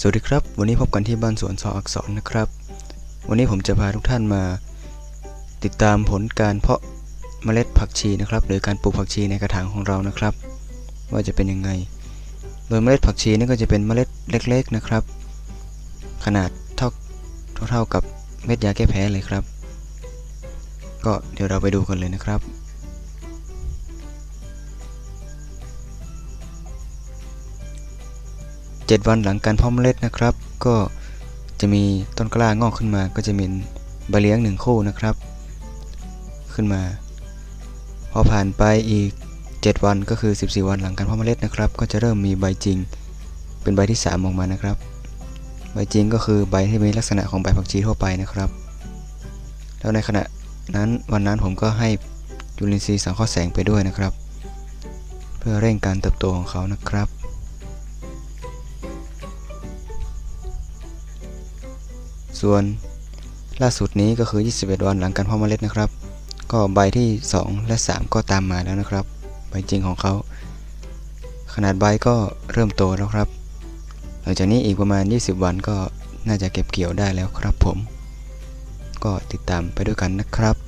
สวัสดีครับ วันนี้พบกันที่บ้านสวนซออักษรนะครับ วันนี้ผมจะพาทุกท่านมา ติดตามผลการเพาะเมล็ดผักชีนะครับ หรือการปลูกผักชีในกระถางของเรานะครับ ว่าจะเป็นยังไง โดยเมล็ดผักชีนี่ก็จะเป็นเมล็ดเล็ก ๆนะครับ ขนาดเท่าเท่ากับเม็ดยาแก้แพ้เลยครับ ก็เดี๋ยวเราไปดูกันเลยนะครับ 7 วันหลังการเพาะเมล็ดนะครับ ก็จะมีต้นกล้างอกขึ้นมา ก็จะมีใบเลี้ยงหนึ่งคู่นะครับ ขึ้นมา พอผ่านไปอีก 7 วันก็คือ 14 วันหลังการเพาะเมล็ดนะครับ ก็จะเริ่มมีใบจริง เป็นใบที่ 3 ออกมานะครับ ใบจริงก็คือใบที่มีลักษณะของใบผักชีทั่วไปนะครับ แล้วในขณะนั้นวันนั้นผมก็ให้จุลินทรีย์สังเคราะห์แสงไปด้วยนะครับ เพื่อเร่งการเติบโตของเขานะครับ ส่วนล่าสุดนี้ก็คือ 21 วันหลังการเพาะเมล็ดนะครับ ก็ใบที่ 2 และ 3 ก็ตามมาแล้วนะครับ ใบจริงของเขา ขนาดใบก็เริ่มโตแล้วครับ หลังจากนี้อีกประมาณ 20 วันก็น่าจะเก็บเกี่ยวได้แล้วครับผม ก็ติดตามไปด้วยกันนะครับ